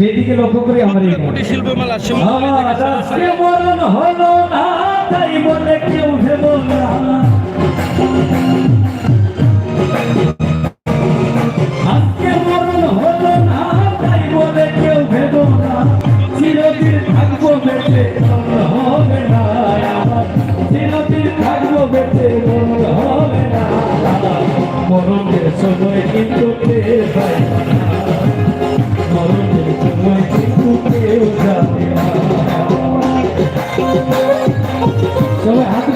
সেদিকে লক্ষ্য করে আমার এই শিল্প মেলা আজকে মরণ হলো না তাই বলে কেউ ভেব না। আজকে মরণ হলো না তাই বলে কেউ ভেব না। চিরদিন থাকব বেঁচে মরণ হবে না চিরদিন থাকব বেঁচে মরণ হবে না মরণের সময় কিন্তু পেয়ে? যায় Yeah.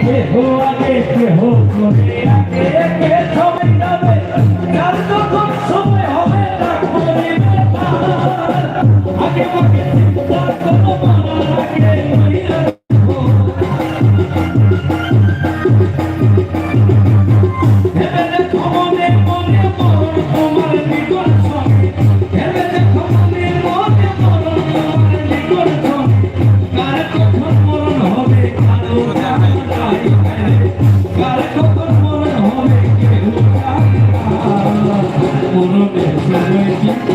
কেহ আগে কেহ করে আগে কে সবাই যাবে। যার যখন সময় হবে রাখবে আগে আগে চিন্তা করো মারা আগে por donde se